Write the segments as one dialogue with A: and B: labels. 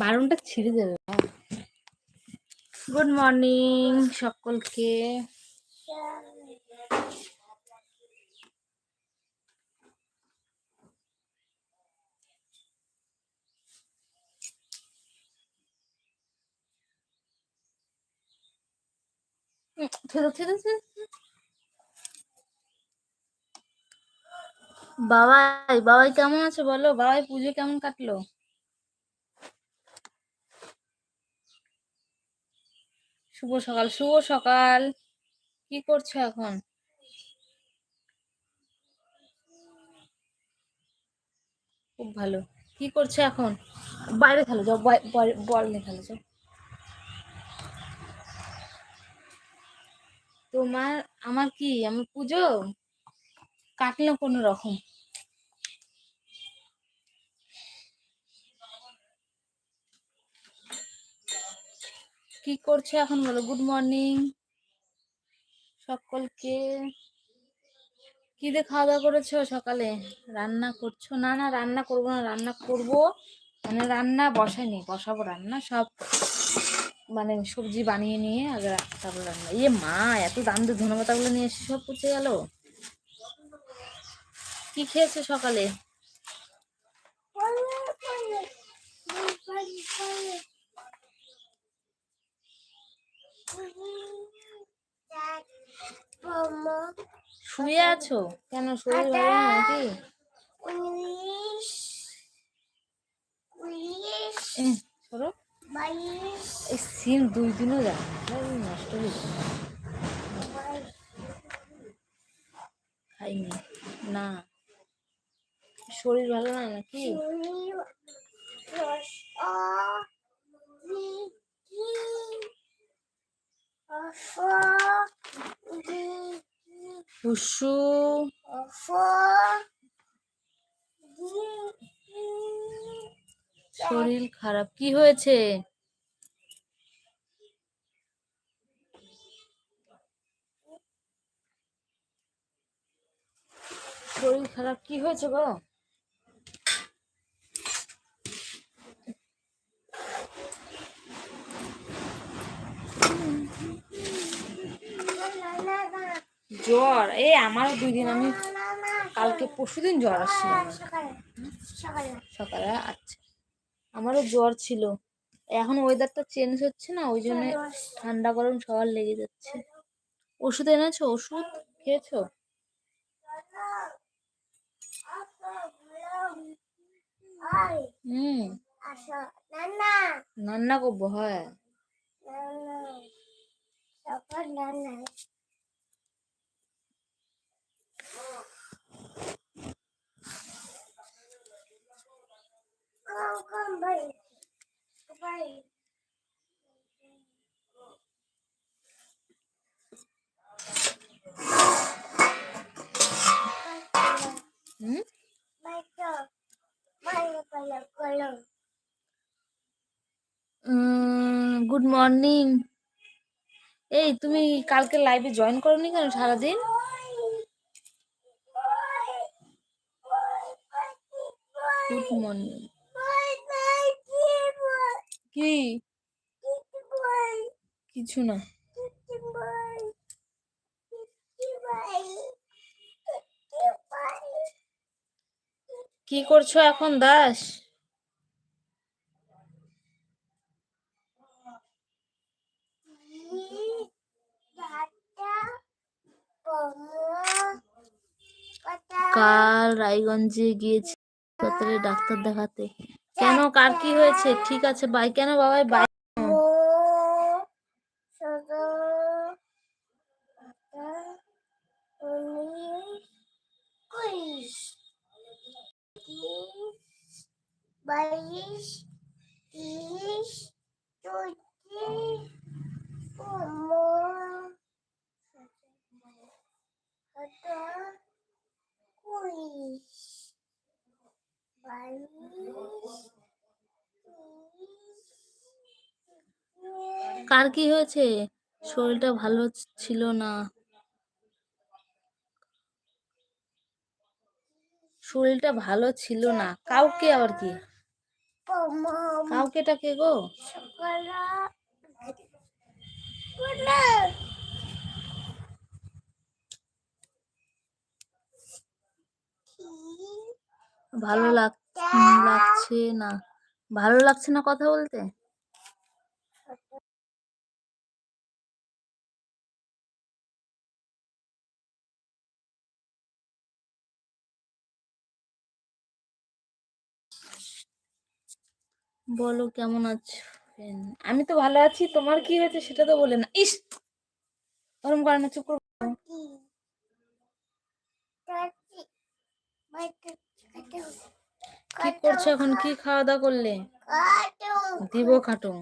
A: বারণটা ছিঁড়ে যাবে good morning সকলকে। বাবাই বাবাই কেমন আছে বলো? বাবাই, পুজো কেমন কাটলো? শুভ সকাল শুভ সকাল। কি করছ এখন? খুব ভালো। কি করছ এখন? বাইরে খেলো, যাও বল নিয়ে খেলো, যাও। তোমার, আমার কি, আমার পুজো? কাটলো কোনো রকম? কি করছ এখন বলো? গুড মর্নিং সকলকে কি দিয়ে খাওয়া দাওয়া করেছ সকালে? রান্না করছ? না না, রান্না করব না, রান্না করব। মানে রান্না বসাইনি, বসাবো রান্না, সব মানে সবজি বানিয়ে নিয়ে আগে তারপর রান্না। ইয়ে মা, এত দাম দিয়ে ধনে পাতাগুলো নিয়ে এসে সব পচে গেল। কি খেয়েছো সকালে? শুয়ে আছো? কেন শরীর ভালো নাকি? এই দুই দিনও নষ্ট না। শরীর ভালো না নাকি? শরীর খারাপ। কি হয়েছে? শরীর খারাপ কি হয়েছে গো? জ্বর। এই আমারও দুই দিন আমি কালকে পরশু দিন জ্বর আসছিল সকালে আচ্ছা। আমারও জ্বর ছিল। এখন ওয়েদারটা চেঞ্জ হচ্ছে না ওই জন্য ঠান্ডা গরম সবার লেগে যাচ্ছে। ওষুধ এনেছো? ওষুধ খেয়েছো? হুম। রান্না করব হয়। গুড মর্নিং এই তুমি কালকে লাইভে জয়েন করোনি কেন সারাদিন? গুড মর্নিং কি? কিছু না। কি করছ এখন দাস? কাল রায়গঞ্জে গিয়েছি। হাসপাতালে ডাক্তার দেখাতে। কেন? কার কি হয়েছে? ঠিক আছে বাই কেন বাবাই? বাই কার কি হয়েছে? শরীরটা ভালো ছিল না। শরীরটা ভালো ছিল না। কাউকে আবার কি? কাউকে ডাকে গো? ভালো লাগ, লাগছে না। ভালো লাগছে না কথা বলতে? বলো, কেমন আছো আমি তো ভালো আছি, তোমার কি হয়েছে সেটা তো বলে না। ইস! গরম করে, না চুপ করো।
B: কি
A: করছ এখন? কি খাওয়া দাওয়া করলে? দিব খাটো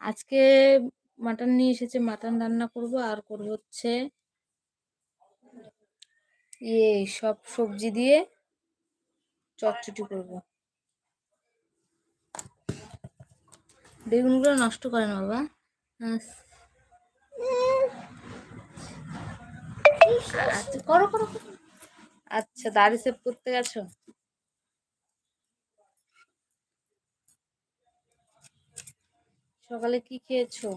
A: আজকে মাটন নিয়ে এসেছে, মাটন রান্না করব আর করব হচ্ছে ইয়ে সব সবজি দিয়ে চটচটি করব। বেগুনগুলো নষ্ট করেন বাবা। আচ্ছা করো করো করো। আচ্ছা দাড়ি সেভ করতে গেছো? সকালে কি খেয়েছো?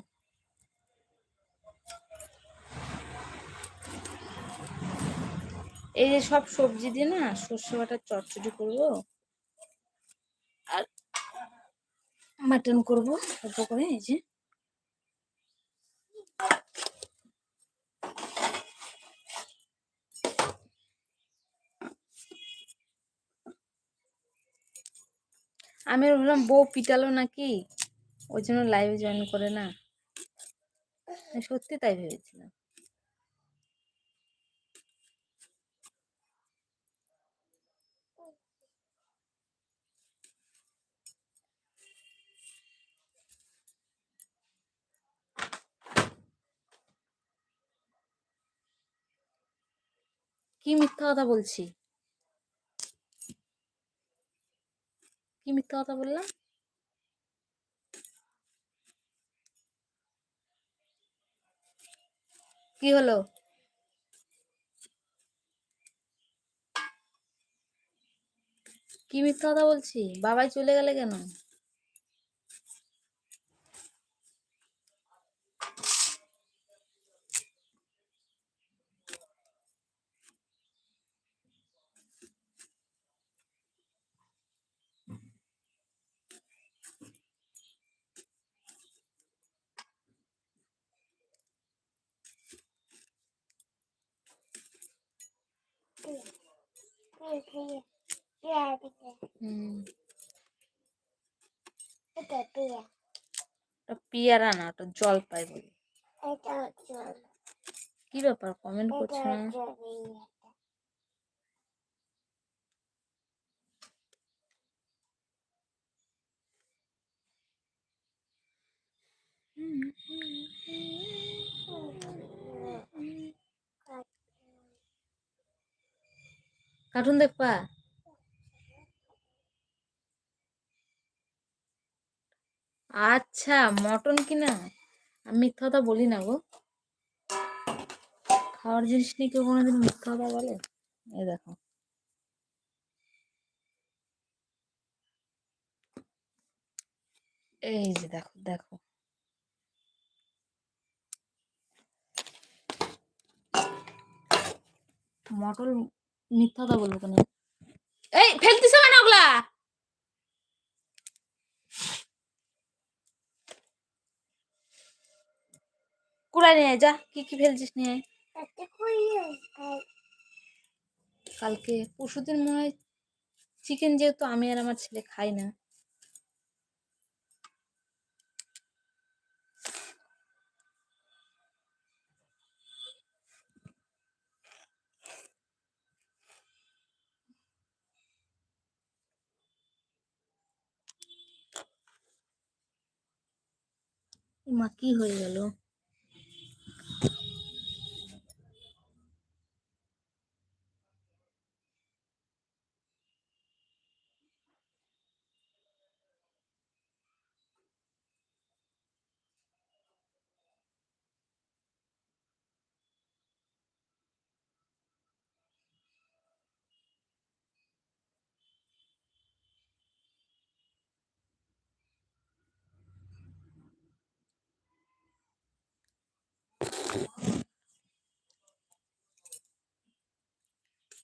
A: এই যে সব সবজি দিয়ে না সর্ষে বাটার চটচটি করব আর মাটন করব অল্প করে, এই যে। আমি বললাম বউ পিটালো নাকি? ওই জন্য লাইভে জয়েন করে না। সত্যি তাই ভেবেছিলাম। কি মিথ্যা কথা বলছি? কি মিথ্যা কথা বললাম? কি হলো? কি মিথ্যা কথা বলছি বাবাই চলে গেলে কেন? পেয়ারা। না ওটা জল পাই বলি। কি ব্যাপার কমেন্ট করছ? না
B: জল
A: কার্টুন দেখবা? আচ্ছা মটন কিনা? আমি মিথ্যা কথা বলি না গো। খাওয়ার জিনিস নিয়ে কেউ কোনোদিন মিথ্যা কথা বলে? এই দেখো। এই যে দেখো দেখো। মটন মিথ্যা কথা বলব কেন? এই কেন ওগুলা? কুড়াই নিয়ে যা কি কি ফেলছিস নিয়ে কালকে পরশুদিন মনে হয় চিকেন যেহেতু আমি আর আমার ছেলে খাই না। মা কি হয়ে গেল?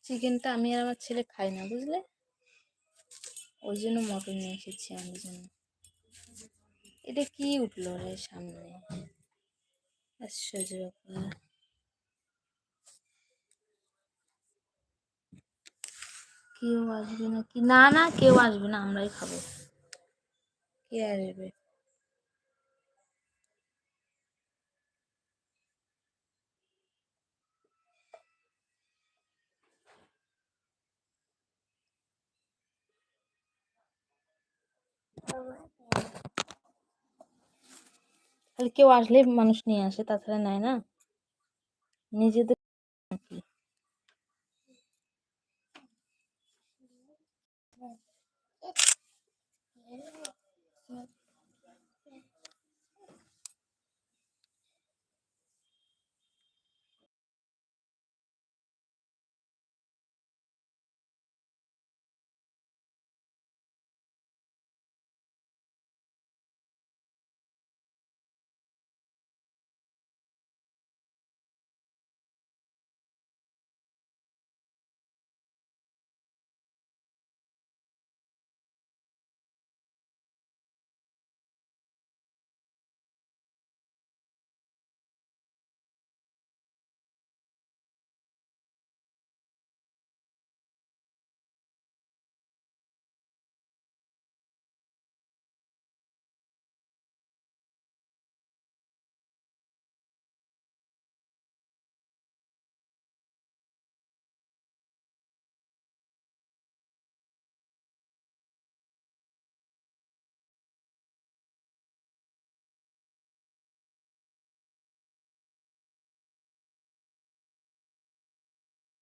A: চিকেনটা আমি আর আমার ছেলে খাই না, বুঝলে? ওই জন্য মটন নিয়ে এসেছি আমার জন্য। এটা কি উঠল রে সামনে? আশ্চর্য ব্যাপার। কেউ আসবে না কি? না না, কেউ আসবে না, আমরাই খাব। কে আসবে? খালি কেউ আসলে মানুষ নিয়ে আসে তাছাড়া নেয় না। নিজেদের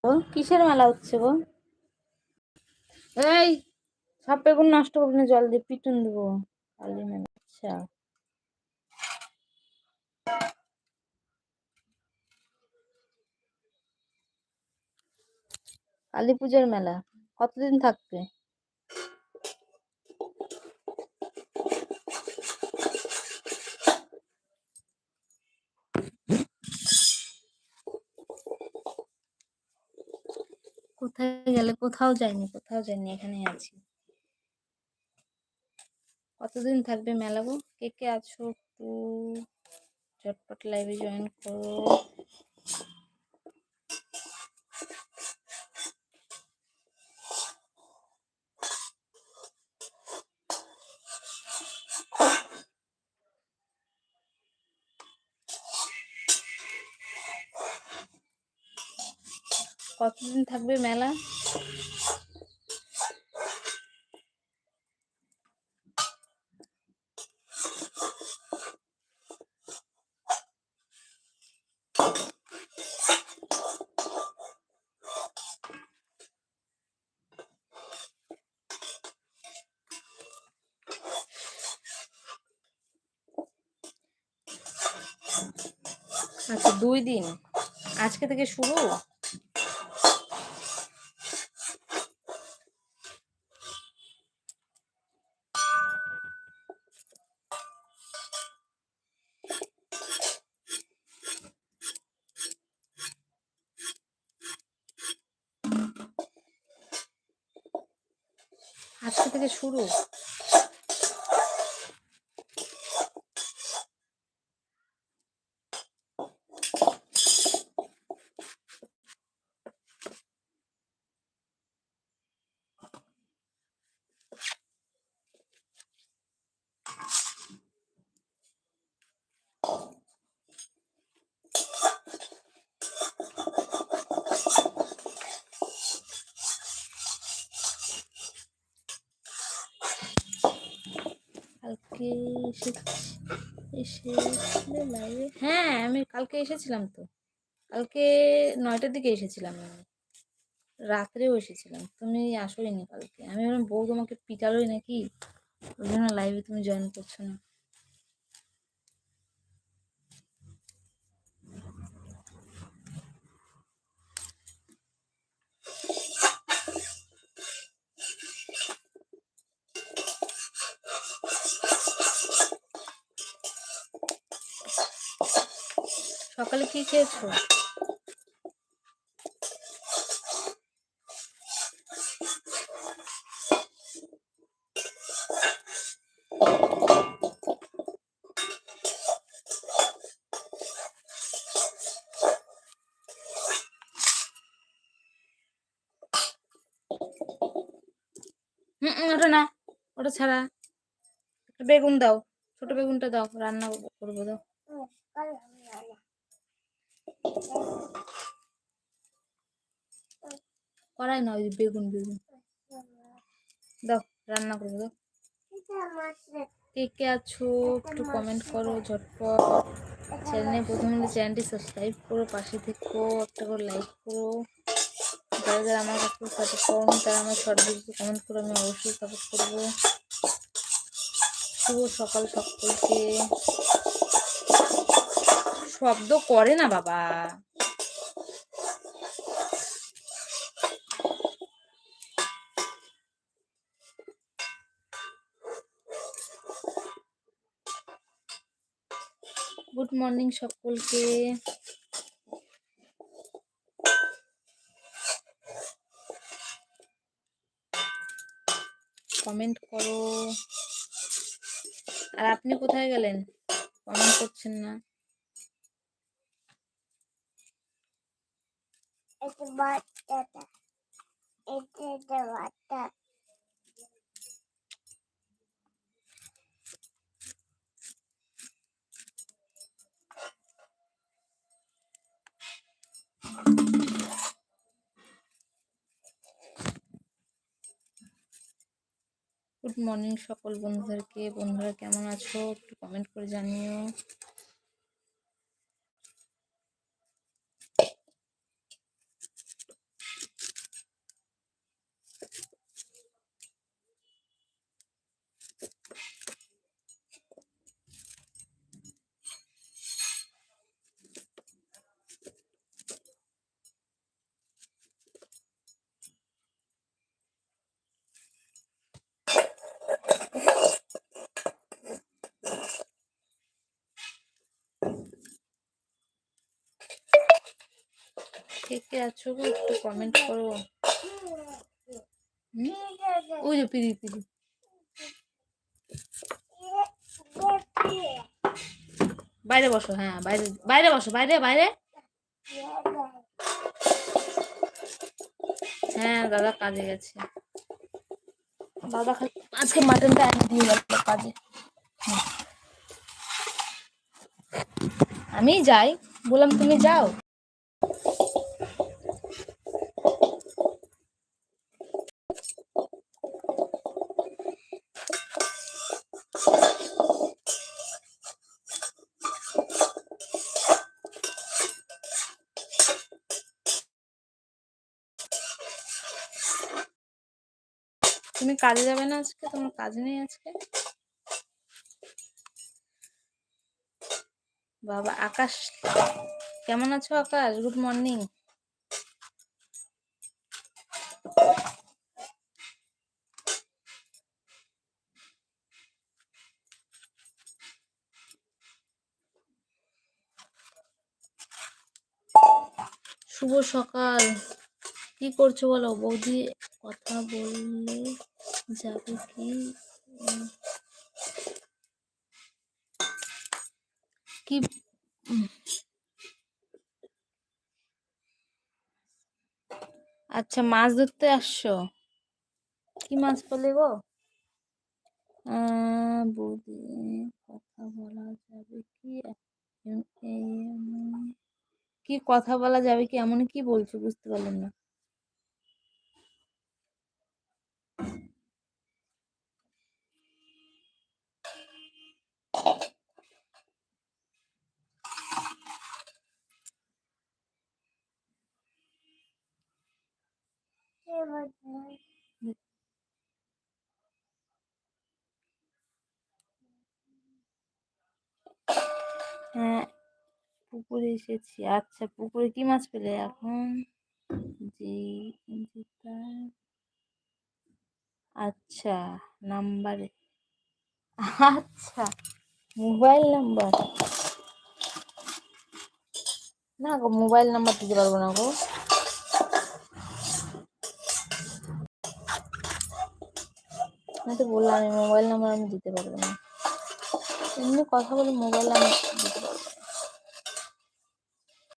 A: ও কিসের মেলা হচ্ছে গো এই সব বেগুন নষ্ট করবি না, জল দিয়ে পিটুন দেবো। মেলা আচ্ছা। কালী পূজার মেলা, কতদিন থাকবে? কোথায় গেলে কোথাও যাইনি কোথাও যাইনি এখানে আছি। কতদিন থাকবে মেলা গো কে কে আছো? একটু চটপট লাইভে জয়েন করো। কতদিন থাকবে মেলা? আচ্ছা দুই দিন। আজকে থেকে শুরু আজকে থেকে শুরু এসেছিলে লাইভে হ্যাঁ আমি কালকে এসেছিলাম তো। কালকে নয়টার দিকে এসেছিলাম আমি। রাত্রেও এসেছিলাম। তুমি আসোই নি কালকে। আমি ভাবলাম বউ তোমাকে পিটালোই নাকি? ওই জন্য লাইভে তুমি জয়েন করছ না। সকালে কি খেয়েছো? ওটা না। ওটা ছাড়া। একটা বেগুন দাও। ছোট বেগুনটা দাও। রান্না করবো- করব দাও কড়াই না ওই বেগুন বেগুন। দাও, রান্না করব, দাও। কে কে আছো একটু কমেন্ট করো ঝটপট। চ্যানেলে প্রথমে চ্যানেলটি সাবস্ক্রাইব করো, পাশে থেকো, একটা করে লাইক করো। যারা যারা আমার কাছে সাপোর্ট করো তারা আমার শর্ট ভিডিওতে কমেন্ট করো আমি অবশ্যই সাপোর্ট করব। শুভ সকাল সকলকে। শব্দ করে না বাবা। গুড মর্নিং সকলকে। কমেন্ট করো। আর আপনি কোথায় গেলেন? কমেন্ট করছেন না।
B: এটা বাচ্চাটা এটা এটা বাচ্চা
A: গুড মর্নিং সকল বন্ধুদেরকে। বন্ধুরা, কেমন আছো? একটু কমেন্ট করে জানিও। কে কে আছো গো? একটু কমেন্ট করো। ওই যে পিড়ি পিড়ি। বাইরে বসো হ্যাঁ বাইরে বাইরে বসো, বাইরে বাইরে। হ্যাঁ দাদা কাজে গেছে। দাদা আজকে মাটনটা এনে দিয়ে গেল কাজে। আমি যাই, বললাম তুমি যাও। কাজে যাবে না আজকে? তোমার কাজ নেই আজকে? বাবা, আকাশ, কেমন আছো আকাশ? গুড মর্নিং শুভ সকাল। কি করছ বলো? বৌদি কথা বললে। যাবে কি? কি? আচ্ছা মাছ ধরতে আসছো? কি মাছ পেলে গো? আহ, বৌদি কথা বলা যাবে কি? কি কথা বলা যাবে কি? এমন কি বলছো বুঝতে পারলাম না। হ্যাঁ পুকুরে এসেছি। আচ্ছা পুকুরে কি মাছ পেলে এখন? জি আচ্ছা নাম্বারে। আচ্ছা। Mobile number? না গো, মোবাইল নাম্বার দিতে পারব না গো। আমি তো বললাম আমি মোবাইল নাম্বার আমি দিতে পারব না। এমনি কথা বলে মোবাইল নাম্বার দিতে পারব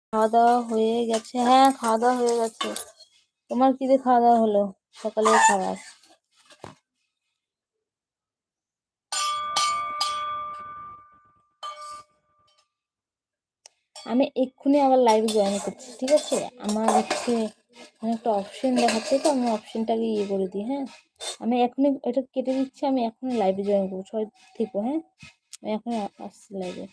A: খাওয়া দাওয়া হয়ে গেছে। হ্যাঁ খাওয়া দাওয়া হয়ে গেছে। তোমার কি দিয়ে খাওয়া দাওয়া হলো? সকালের খাবার। আমি এক্ষুনি আবার লাইভে জয়েন করছি, ঠিক আছে? আমার হচ্ছে এখানে একটা অপশন দেখাচ্ছে তো, আমি অপশনটাকে ইয়ে করে দিই হ্যাঁ? আমি এখনই এটা কেটে দিচ্ছি, আমি এখনই লাইভে জয়েন করব, সবাই থেকো হ্যাঁ? আমি এখন আসছি লাইভে